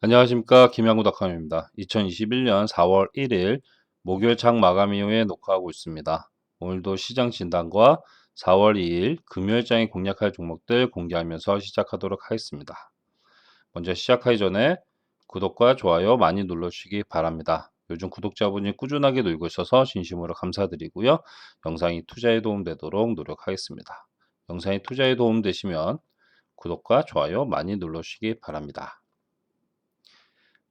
안녕하십니까 김양구 닷컴입니다. 2021년 4월 1일 목요일 장 마감 이후에 녹화하고 있습니다. 오늘도 시장 진단과 4월 2일 금요일장에 공략할 종목들 공개하면서 시작하도록 하겠습니다. 먼저 시작하기 전에 구독과 좋아요 많이 눌러주시기 바랍니다. 요즘 구독자분이 꾸준하게 늘고 있어서 진심으로 감사드리고요. 영상이 투자에 도움되도록 노력하겠습니다. 영상이 투자에 도움되시면 구독과 좋아요 많이 눌러주시기 바랍니다.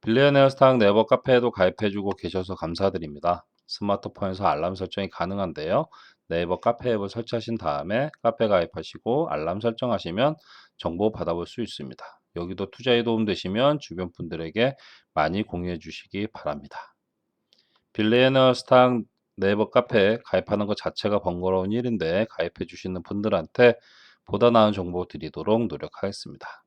빌리언 에어스탁 네이버 카페에도 가입해주고 계셔서 감사드립니다. 스마트폰에서 알람 설정이 가능한데요. 네이버 카페 앱을 설치하신 다음에 카페 가입하시고 알람 설정하시면 정보 받아볼 수 있습니다. 여기도 투자에 도움되시면 주변 분들에게 많이 공유해 주시기 바랍니다. 빌리언 스탁 네이버 카페 가입하는 것 자체가 번거로운 일인데 가입해 주시는 분들한테 보다 나은 정보 드리도록 노력하겠습니다.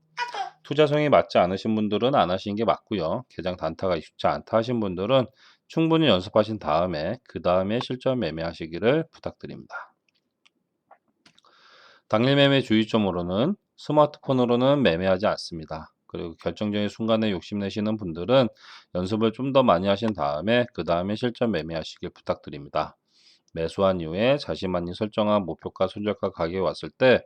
투자성이 맞지 않으신 분들은 안 하시는 게 맞고요. 계장 단타가 익숙지 않다 하신 분들은 충분히 연습하신 다음에 그 다음에 실전 매매하시기를 부탁드립니다. 당일 매매 주의점으로는 스마트폰으로는 매매하지 않습니다. 그리고 결정적인 순간에 욕심내시는 분들은 연습을 좀 더 많이 하신 다음에 그 다음에 실전 매매하시길 부탁드립니다. 매수한 이후에 자신만이 설정한 목표가 손절가 가격이 왔을 때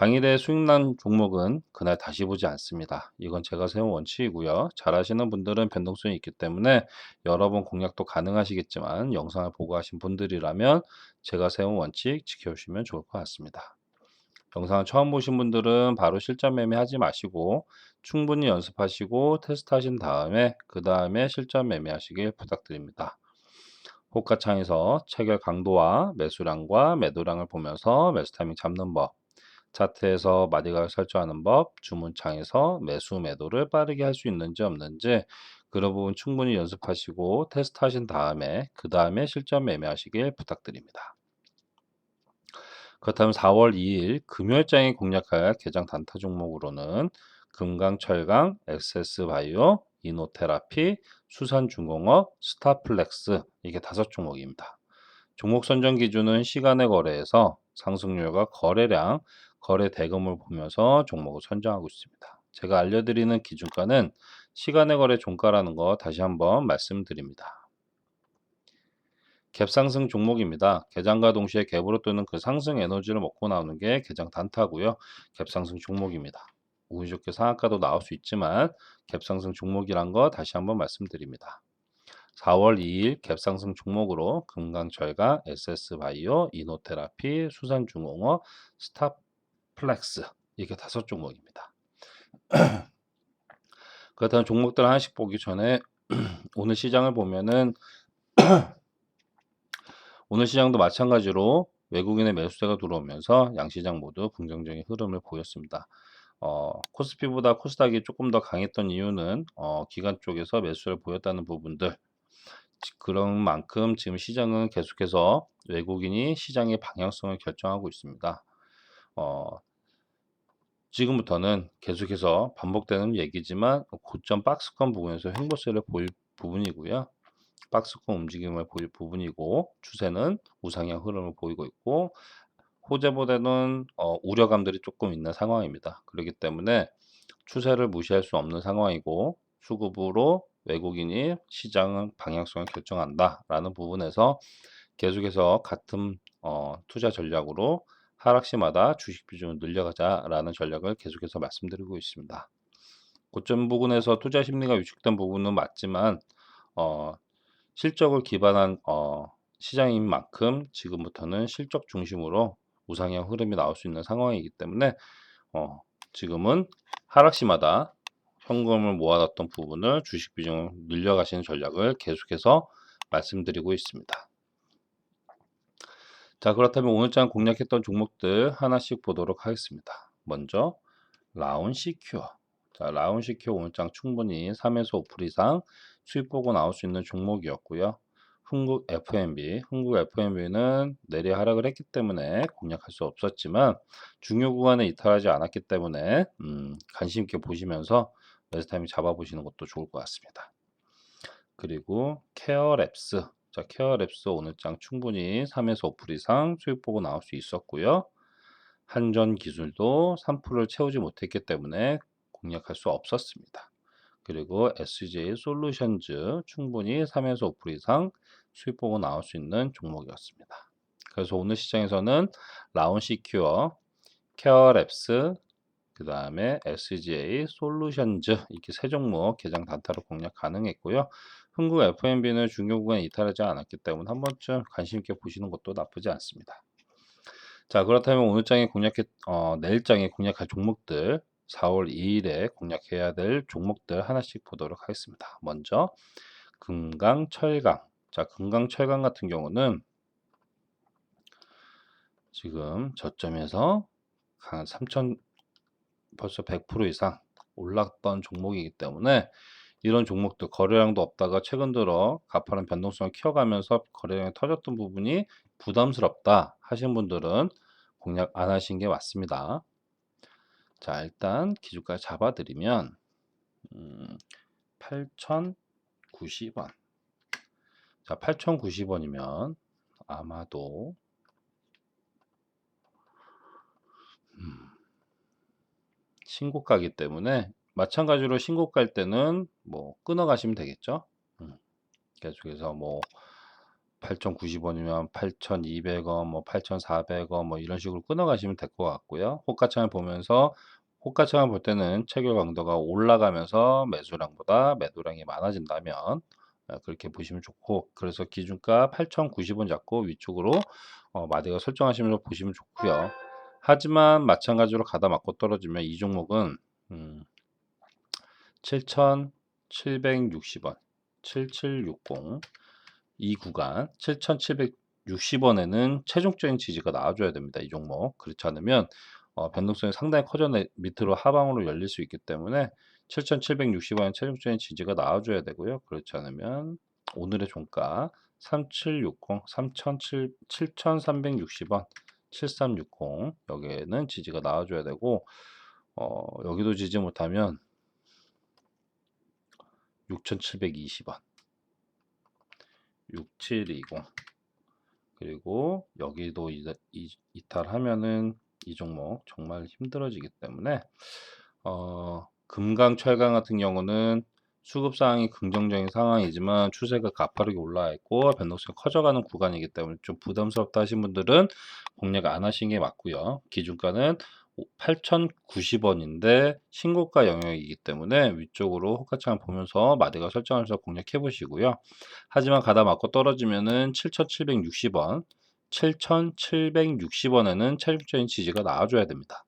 당일의 수익난 종목은 그날 다시 보지 않습니다. 이건 제가 세운 원칙이고요. 잘 하시는 분들은 변동성이 있기 때문에 여러 번 공략도 가능하시겠지만 영상을 보고 하신 분들이라면 제가 세운 원칙 지켜주시면 좋을 것 같습니다. 영상을 처음 보신 분들은 바로 실전 매매하지 마시고 충분히 연습하시고 테스트하신 다음에 그 다음에 실전 매매하시길 부탁드립니다. 호가창에서 체결 강도와 매수량과 매도량을 보면서 매수 타이밍 잡는 법 차트에서 마디각을 설정하는 법, 주문창에서 매수 매도를 빠르게 할 수 있는지 없는지 그런 부분 충분히 연습하시고 테스트하신 다음에 그 다음에 실전 매매하시길 부탁드립니다. 그렇다면 4월 2일 금요일장에 공략할 개장 단타 종목으로는 금강, 철강, 엑세스 바이오, 이노테라피, 수산중공업, 스타플렉스 이게 다섯 종목입니다. 종목 선정 기준은 시간의 거래에서 상승률과 거래량, 거래 대금을 보면서 종목을 선정하고 있습니다. 제가 알려드리는 기준가는 시간의 거래 종가라는 거 다시 한번 말씀드립니다. 갭상승 종목입니다. 개장과 동시에 갭으로 뜨는 그 상승 에너지를 먹고 나오는 게 개장 단타고요. 갭상승 종목입니다. 우기 좋게 상한가도 나올 수 있지만 갭상승 종목이란 거 다시 한번 말씀드립니다. 4월 2일 갭상승 종목으로 금강철강, SS바이오, 이노테라피, 수산중공업, 스타 플렉스 이게 다섯 종목입니다. 그렇다면 종목들 하나씩 보기 전에 오늘 시장을 보면은 오늘 시장도 마찬가지로 외국인의 매수세가 들어오면서 양시장 모두 긍정적인 흐름을 보였습니다. 어, 코스피보다 코스닥이 조금 더 강했던 이유는 어, 기관 쪽에서 매수를 보였다는 부분들 그런 만큼 지금 시장은 계속해서 외국인이 시장의 방향성을 결정하고 있습니다. 어, 지금부터는 계속해서 반복되는 얘기지만 고점 박스권 부분에서 횡보세를 보일 부분이고요. 박스권 움직임을 보일 부분이고 추세는 우상향 흐름을 보이고 있고 호재보다는 어, 우려감들이 조금 있는 상황입니다. 그렇기 때문에 추세를 무시할 수 없는 상황이고 수급으로 외국인이 시장 방향성을 결정한다라는 부분에서 계속해서 같은 어, 투자 전략으로 하락시마다 주식 비중을 늘려가자라는 전략을 계속해서 말씀드리고 있습니다. 고점 부분에서 투자 심리가 위축된 부분은 맞지만 어, 실적을 기반한 어, 시장인 만큼 지금부터는 실적 중심으로 우상향 흐름이 나올 수 있는 상황이기 때문에 어, 지금은 하락시마다 현금을 모아놨던 부분을 주식 비중을 늘려가시는 전략을 계속해서 말씀드리고 있습니다. 자 그렇다면 오늘장 공략했던 종목들 하나씩 보도록 하겠습니다. 먼저 라운 시큐어 자 라운 시큐어 오늘장 충분히 3에서 5% 이상 수익 보고 나올 수 있는 종목이었고요. 흥국 FMB, 흥국 FMB는 내리 하락을 했기 때문에 공략할 수 없었지만 중요 구간에 이탈하지 않았기 때문에 음, 관심 있게 보시면서 매스 타이밍 잡아보시는 것도 좋을 것 같습니다. 그리고 케어랩스, 자 케어 랩스 오늘 장 충분히 3에서 5% 이상 수익 보고 나올 수 있었고요. 한전 기술도 3%를 채우지 못했기 때문에 공략할 수 없었습니다. 그리고 SJ 솔루션즈 충분히 3에서 5% 이상 수익 보고 나올 수 있는 종목이었습니다. 그래서 오늘 시장에서는 라운 시큐어, 케어 랩스, 그 다음에 SGA, 솔루션즈 이렇게 세 종목 개장 단타로 공략 가능했고요. 흥국 FMB는 중요 구간에 이탈하지 않았기 때문에 한 번쯤 관심 있게 보시는 것도 나쁘지 않습니다. 자 그렇다면 오늘 장에 공략해 어, 내일 장에 공략할 종목들 4월 2일에 공략해야 될 종목들 하나씩 보도록 하겠습니다. 먼저 금강, 철강. 자, 금강, 철강 같은 경우는 지금 저점에서 한 3천 벌써 100% 이상 올랐던 종목이기 때문에 이런 종목들 거래량도 없다가 최근 들어 가파른 변동성을 키워가면서 거래량이 터졌던 부분이 부담스럽다 하신 분들은 공략 안 하신 게 맞습니다. 자, 일단 기준가 잡아드리면 음, 8,090원. 자, 8,090원이면 아마도 음, 신고가기 때문에 마찬가지로 신고가일 때는 뭐 끊어 가시면 되겠죠. 음, 계속해서 뭐 8,090원이면 8,200원, 뭐 8,400원 뭐 이런 식으로 끊어 가시면 될 것 같고요. 호가창을 보면서 호가창을 볼 때는 체결 강도가 올라가면서 매수량보다 매도량이 많아진다면 어, 그렇게 보시면 좋고 그래서 기준가 8,090원 잡고 위쪽으로 어, 마디가 설정하시면서 보시면 좋고요. 하지만 마찬가지로 가다 맞고 떨어지면 이 종목은 음, 7,760원 7760 이 구간 7,760원에는 최종적인 지지가 나와줘야 됩니다. 이 종목 그렇지 않으면 어, 변동성이 상당히 커져 밑으로 하방으로 열릴 수 있기 때문에 7,760원 최종적인 지지가 나와줘야 되고요. 그렇지 않으면 오늘의 종가 3760, 7,360원, 7360 여기에는 지지가 나와줘야 되고 어, 여기도 지지 못하면 6,720원, 6720 그리고 여기도 이탈하면은 이 종목 정말 힘들어지기 때문에 어, 금강, 철강 같은 경우는 수급 상황이 긍정적인 상황이지만 추세가 가파르게 올라와 있고 변동성이 커져가는 구간이기 때문에 좀 부담스럽다 하신 분들은 공략 안 하시는 게 맞고요. 기준가는 8,090원인데 신고가 영역이기 때문에 위쪽으로 호가창을 보면서 마디가 설정하면서 공략해 보시고요. 하지만 가다 맞고 떨어지면은 7,760원, 7,760원에는 체력적인 지지가 나와줘야 됩니다.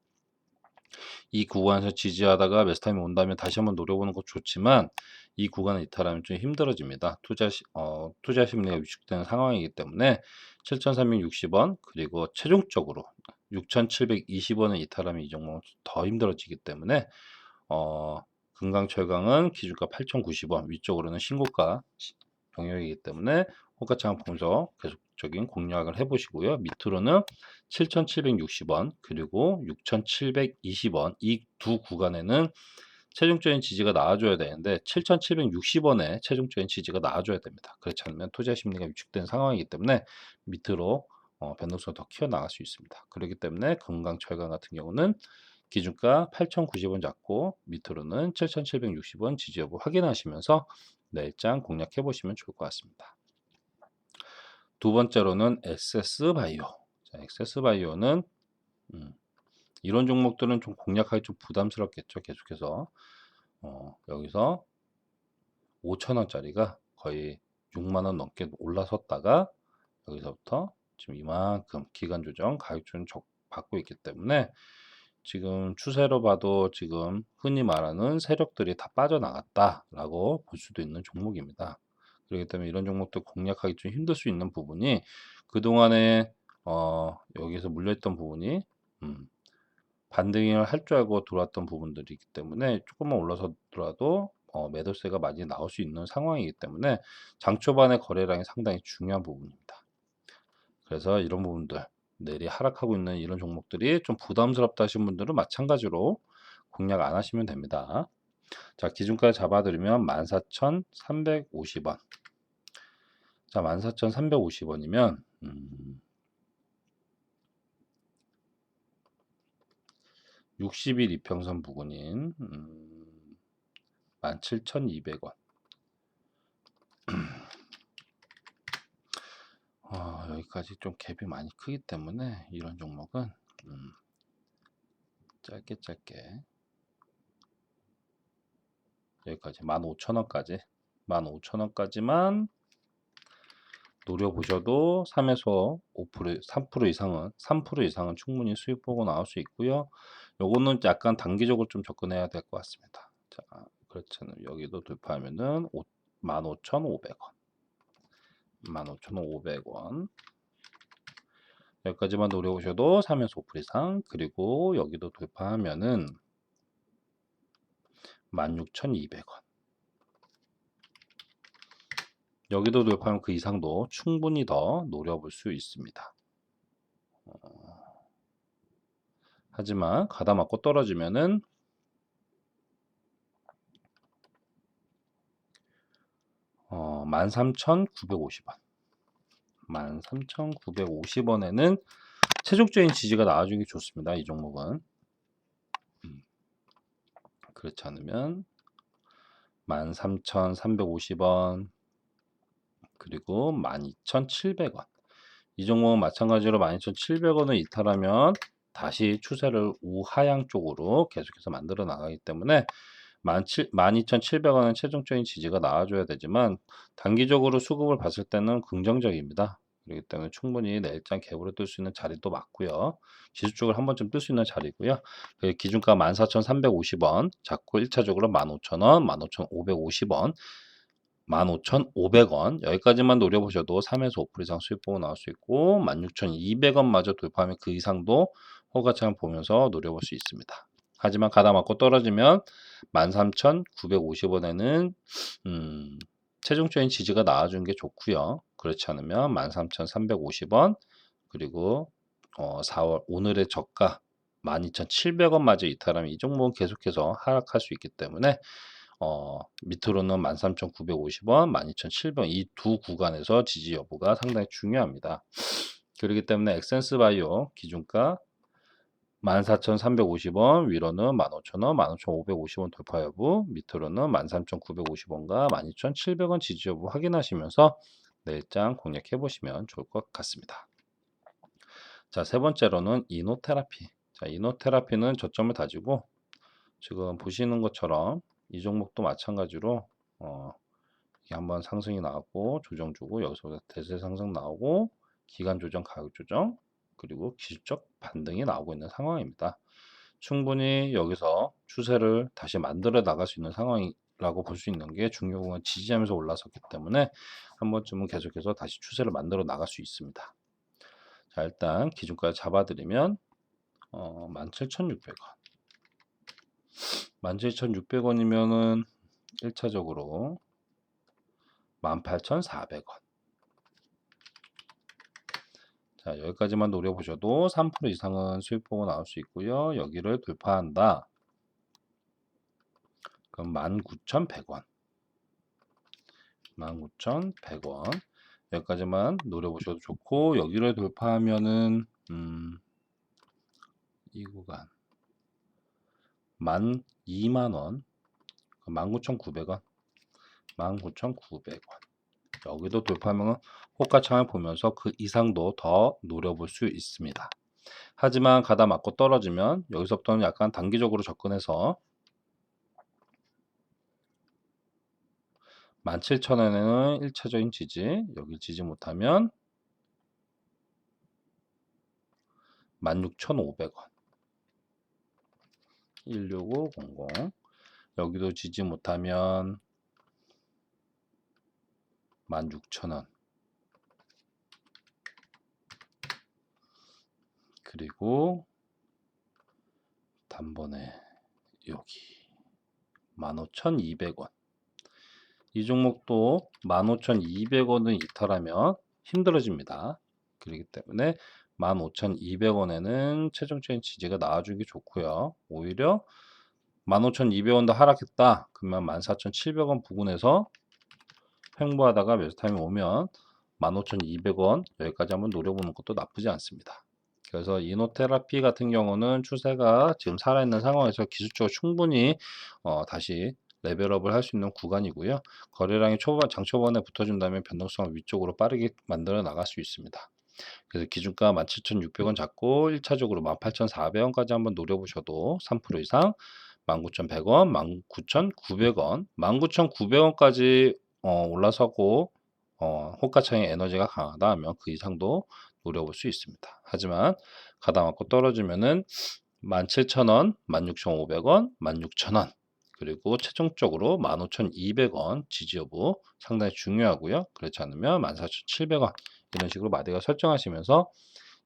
이 구간에서 지지하다가 매스타임이 온다면 다시 한번 노려보는 것도 좋지만 이 구간을 이탈하면 좀 힘들어집니다. 투자, 시, 어, 투자 심리가 위축되는 상황이기 때문에 7,360원 그리고 최종적으로 6,720원을 이탈하면 이 종목은 더 힘들어지기 때문에 어, 금강철강은 기준가 8,090원 위쪽으로는 신고가 병역이기 때문에 호가창 보면서 계속적인 공략을 해보시고요. 밑으로는 7,760원 그리고 6,720원 이 두 구간에는 최종적인 지지가 나와줘야 되는데 7,760원에 최종적인 지지가 나와줘야 됩니다. 그렇지 않으면 투자 심리가 위축된 상황이기 때문에 밑으로 어, 변동성을 더 키워나갈 수 있습니다. 그렇기 때문에 금강 철강 같은 경우는 기준가 8,090원 잡고 밑으로는 7,760원 지지 여부 확인하시면서 내일장 공략해 보시면 좋을 것 같습니다. 두 번째로는 엑세스 바이오. 자, 엑세스 바이오는 음, 이런 종목들은 좀 공략하기 좀 부담스럽겠죠. 계속해서 어, 여기서 5천원짜리가 거의 6만원 넘게 올라섰다가 여기서부터 지금 이만큼 기간 조정, 가격 조정 적- 받고 있기 때문에 지금 추세로 봐도 지금 흔히 말하는 세력들이 다 빠져나갔다라고 볼 수도 있는 종목입니다. 그렇기 때문에 이런 종목들 공략하기 좀 힘들 수 있는 부분이 그동안에 어, 여기서 물려있던 부분이 음, 반등을 할 줄 알고 들어왔던 부분들이기 때문에 조금만 올라서더라도 어, 매도세가 많이 나올 수 있는 상황이기 때문에 장 초반의 거래량이 상당히 중요한 부분입니다. 그래서 이런 부분들 내리 하락하고 있는 이런 종목들이 좀 부담스럽다 하신 분들은 마찬가지로 공략 안 하시면 됩니다. 자, 기준가 잡아드리면 14,350원. 자, 14,350원이면 음, 60일 이평선 부근인 음, 17,200원. 어, 여기까지 좀 갭이 많이 크기 때문에 이런 종목은 음, 짧게 짧게 여기까지 15,000원까지 15,000원까지만 노려보셔도 3에서 5% 3% 이상은 3% 이상은 충분히 수익 보고 나올 수 있고요. 요거는 약간 단기적으로 좀 접근해야 될 것 같습니다. 자, 그렇잖아요. 여기도 돌파하면은 15,500원. 15,500원. 여기까지만 노려보셔도 3에서 5% 이상 그리고 여기도 돌파하면은 16,200원. 여기도 돌파하면 그 이상도 충분히 더 노려볼 수 있습니다. 어, 하지만 가다 맞고 떨어지면은 어, 13,950원. 13,950원에는 최종적인 지지가 나와주기 좋습니다. 이 종목은. 음, 그렇지 않으면 13,350원 그리고 12,700원 이 종목은 마찬가지로 12,700원을 이탈하면 다시 추세를 우하향 쪽으로 계속해서 만들어 나가기 때문에 12,700원은 최종적인 지지가 나와줘야 되지만 단기적으로 수급을 봤을 때는 긍정적입니다. 그렇기 때문에 충분히 내일장 갭으로 뜰 수 있는 자리도 맞고요. 지수쪽을 한 번쯤 뜰 수 있는 자리고요. 그 기준가 14,350원, 잡고 1차적으로 15,000원, 15,550원, 15,500원 여기까지만 노려보셔도 3에서 5% 이상 수익 보고 나올 수 있고 16,200원 마저 돌파하면 그 이상도 허가창을 보면서 노려볼 수 있습니다. 하지만 가다 맞고 떨어지면 13,950원에는 음, 최종적인 지지가 나와주는 게 좋고요. 그렇지 않으면 13,350원 그리고 어, 4월 오늘의 저가 12,700원 마저 이탈하면 이 종목은 계속해서 하락할 수 있기 때문에 어, 밑으로는 13,950원, 12,700원 이 두 구간에서 지지 여부가 상당히 중요합니다. 그렇기 때문에 엑센스 바이오 기준가 14,350원, 위로는 15,000원, 15,550원 돌파 여부, 밑으로는 13,950원과 12,700원 지지 여부 확인하시면서 내일장 공략해 보시면 좋을 것 같습니다. 자, 세 번째로는 이노테라피. 자, 이노테라피는 저점을 다지고 지금 보시는 것처럼 이 종목도 마찬가지로 어, 한번 상승이 나왔고 조정 주고 여기서 대세 상승 나오고 기간 조정, 가격 조정 그리고 기술적 반등이 나오고 있는 상황입니다. 충분히 여기서 추세를 다시 만들어 나갈 수 있는 상황이라고 볼 수 있는 게 중요한 지지하면서 올라섰기 때문에 한 번쯤은 계속해서 다시 추세를 만들어 나갈 수 있습니다. 자 일단 기준가를 잡아드리면 어, 17,600원 17,600원이면은 1차적으로 18,400원. 자, 여기까지만 노려보셔도 3% 이상은 수익 보고 나올 수 있고요. 여기를 돌파한다. 그럼 19,100원. 19,100원. 여기까지만 노려보셔도 좋고, 여기를 돌파하면은, 음, 이 구간. 12,000원. 19,900원. 19,900원. 여기도 돌파하면 호가창을 보면서 그 이상도 더 노려볼 수 있습니다. 하지만 가다 맞고 떨어지면 여기서부터는 약간 단기적으로 접근해서 17,000원에는 1차적인 지지, 여기 지지 못하면 16,500원. 16500. 여기도 지지 못하면 16,000원. 그리고 단번에 여기 15,200원. 이 종목도 15,200원을 이탈하면 힘들어집니다. 그렇기 때문에 15,200원에는 최종적인 지지가 나와주는 게 좋고요. 오히려 15,200원도 하락했다. 그러면 14,700원 부근에서 횡보하다가 매수 타임이 오면 15,200원 여기까지 한번 노려보는 것도 나쁘지 않습니다. 그래서 이노테라피 같은 경우는 추세가 지금 살아있는 상황에서 기술적으로 충분히 어, 다시 레벨업을 할 수 있는 구간이고요. 거래량이 초반, 장초반에 붙어준다면 변동성을 위쪽으로 빠르게 만들어 나갈 수 있습니다. 그래서 기준가 17,600원 잡고 1차적으로 18,400원까지 한번 노려보셔도 3% 이상 19,100원, 19,900원, 19,900원까지 어, 올라서고 어, 호가창의 에너지가 강하다 하면 그 이상도 노려볼 수 있습니다. 하지만 가다 맞고 떨어지면은 17,000원, 16,500원, 16,000원 그리고 최종적으로 15,200원 지지 여부 상당히 중요하고요. 그렇지 않으면 14,700원 이런 식으로 마디가 설정하시면서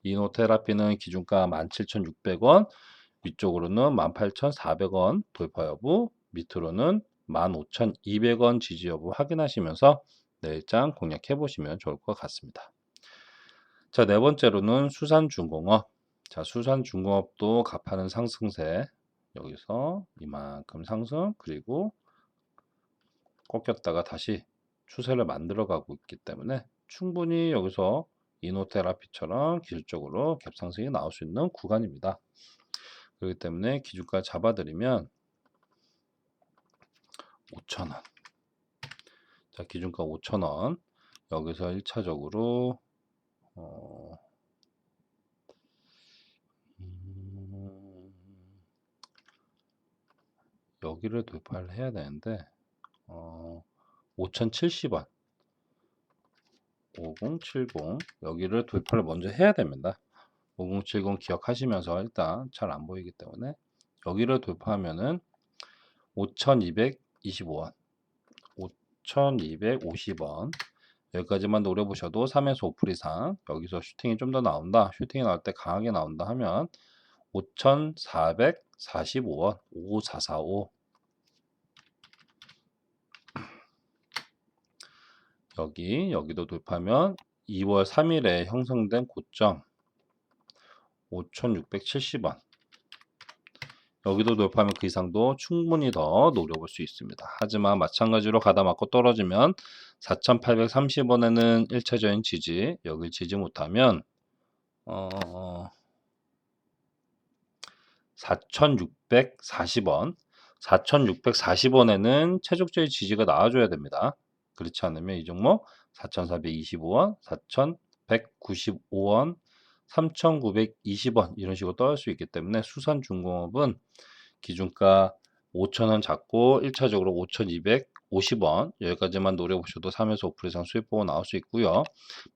이노테라피는 기준가 17,600원 위쪽으로는 18,400원 돌파 여부 밑으로는 15,200원 지지 여부 확인하시면서 내일장 공략해 보시면 좋을 것 같습니다. 자, 네 번째로는 수산중공업. 자, 수산중공업도 가파른 상승세. 여기서 이만큼 상승, 그리고 꺾였다가 다시 추세를 만들어 가고 있기 때문에 충분히 여기서 이노테라피처럼 기술적으로 갭상승이 나올 수 있는 구간입니다. 그렇기 때문에 기준가 잡아드리면 5,000원. 자, 기준가 5,000원. 여기서 1차적으로 어, 음, 여기를 돌파를 해야 되는데 어, 5070원 5070 여기를 돌파를 먼저 해야 됩니다. 5070 기억하시면서 일단 잘 안 보이기 때문에 여기를 돌파하면은 5225원 5250원 여기까지만 노려보셔도 3에서 5% 이상 여기서 슈팅이 좀 더 나온다 슈팅이 나올 때 강하게 나온다 하면 5445원 5445 여기 여기도 돌파하면 2월 3일에 형성된 고점 5670원 여기도 돌파하면 그 이상도 충분히 더 노려볼 수 있습니다. 하지만 마찬가지로 가다 맞고 떨어지면 4,830원에는 1차적인 지지, 여길 지지 못하면 어, 4,640원, 4,640원에는 최종적인 지지가 나와줘야 됩니다. 그렇지 않으면 이 종목 4,425원, 4,195원, 3,920원 이런 식으로 떨어질 수 있기 때문에 수산중공업은 기준가 5,000원 잡고 1차적으로 5,250원 여기까지만 노려보셔도 3에서 5% 이상 수익 보고 나올 수 있고요.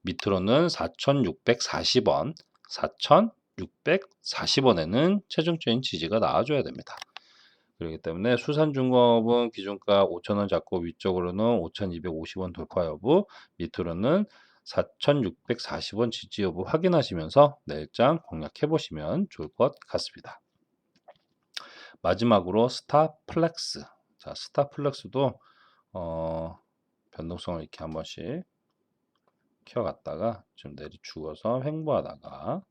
밑으로는 4,640원, 4,640원에는 최종적인 지지가 나와줘야 됩니다. 그렇기 때문에 수산중공업은 기준가 5,000원 잡고 위쪽으로는 5,250원 돌파 여부, 밑으로는 4,640원 지지 여부 확인하시면서 내일장 공략해 보시면 좋을 것 같습니다. 마지막으로 스타플렉스. 자, 스타플렉스도 어, 변동성을 이렇게 한 번씩 키워갔다가 좀 내리 죽어서 횡보하다가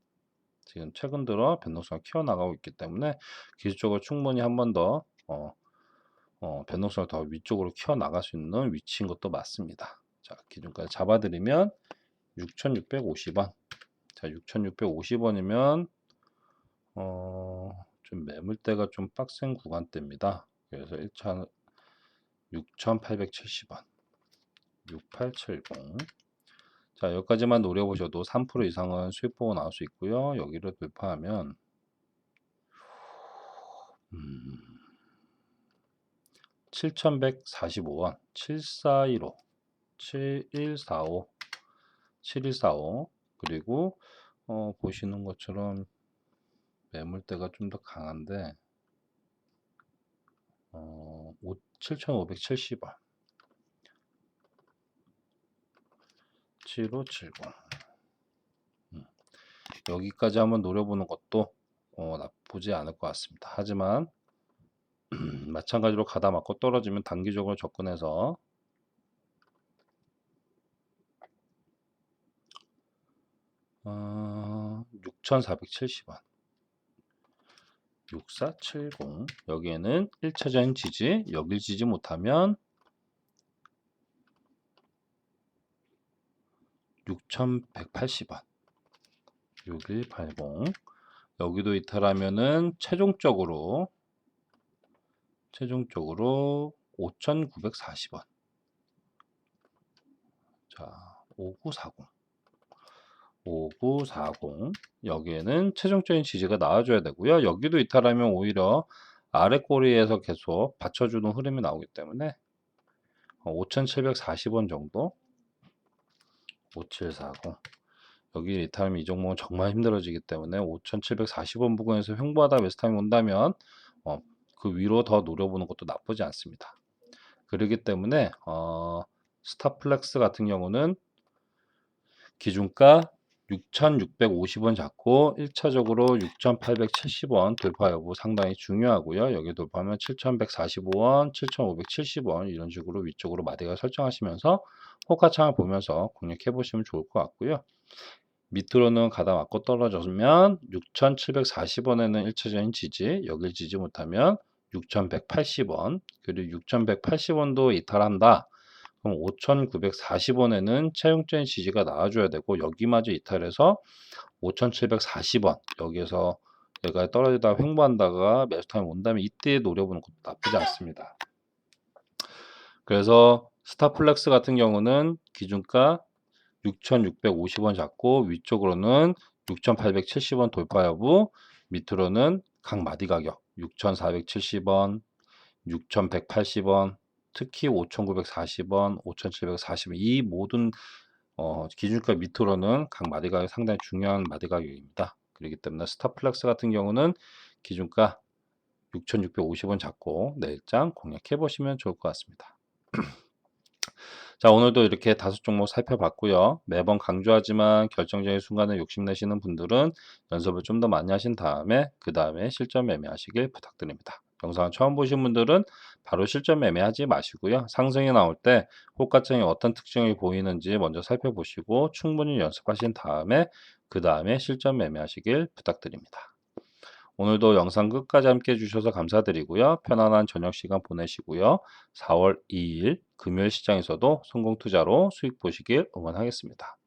지금 최근 들어 변동성을 키워나가고 있기 때문에 기술적으로 충분히 한 번 더 어, 어, 변동성을 더 위쪽으로 키워나갈 수 있는 위치인 것도 맞습니다. 자, 기준까지 잡아드리면 6,650원. 자, 6,650원이면 어, 좀 매물대가 좀 빡센 구간대입니다. 그래서 1차 6,870원. 6870. 자, 여기까지만 노려보셔도 3% 이상은 수익 보고 나올 수 있고요. 여기를 돌파하면 음, 7,145원, 7415, 7145, 7145 그리고 어, 보시는 것처럼 매물대가 좀 더 강한데 어, 7,570원. 7570 음, 여기까지 한번 노려보는 것도 어, 나쁘지 않을 것 같습니다. 하지만 마찬가지로 가다 맞고 떨어지면 단기적으로 접근해서 어, 6,470원. 6470 여기에는 1차적인 지지 여길 지지 못하면 6180원. 6180 여기도 이탈하면은 최종적으로 최종적으로 5940원. 자 5940 5940 여기에는 최종적인 지지가 나와줘야 되고요. 여기도 이탈하면 오히려 아래 꼬리에서 계속 받쳐주는 흐름이 나오기 때문에 5740원 정도 5740 여기 이탈하면 이 종목은 정말 힘들어지기 때문에 5740원 부근에서 횡보하다 매스타임이 온다면 어, 그 위로 더 노려보는 것도 나쁘지 않습니다. 그렇기 때문에 어, 스타플렉스 같은 경우는 기준가 6,650원 잡고 1차적으로 6,870원 돌파 여부 상당히 중요하고요. 여기 돌파하면 7,145원, 7,570원 이런 식으로 위쪽으로 마디가 설정하시면서 호가창을 보면서 공략해 보시면 좋을 것 같고요. 밑으로는 가다 맞고 떨어졌으면 6,740원에는 1차적인 지지, 여길 지지 못하면 6,180원, 그리고 6,180원도 이탈한다. 그럼 5,940원에는 채용적인 지지가 나와줘야 되고 여기마저 이탈해서 5,740원 여기에서 얘가 떨어지다가 횡보한다가 매수타임 온다면 이때 노려보는 것도 나쁘지 않습니다. 그래서 스타플렉스 같은 경우는 기준가 6,650원 잡고 위쪽으로는 6,870원 돌파 여부 밑으로는 각 마디 가격 6,470원 6,180원 특히 5,940원, 5,740원 이 모든 어, 기준가 밑으로는 각 마디 가격 상당히 중요한 마디 가격입니다. 그렇기 때문에 스타플렉스 같은 경우는 기준가 6,650원 잡고 내일장 공략해 보시면 좋을 것 같습니다. 자 오늘도 이렇게 다섯 종목 살펴봤고요. 매번 강조하지만 결정적인 순간에 욕심내시는 분들은 연습을 좀 더 많이 하신 다음에 그 다음에 실전 매매하시길 부탁드립니다. 영상을 처음 보신 분들은 바로 실전 매매하지 마시고요. 상승이 나올 때 호가창이 어떤 특징이 보이는지 먼저 살펴보시고 충분히 연습하신 다음에 그 다음에 실전 매매하시길 부탁드립니다. 오늘도 영상 끝까지 함께 해주셔서 감사드리고요. 편안한 저녁 시간 보내시고요. 4월 2일 금요일 시장에서도 성공 투자로 수익 보시길 응원하겠습니다.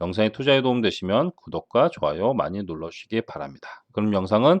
영상이 투자에 도움되시면 구독과 좋아요 많이 눌러주시기 바랍니다. 그럼 영상은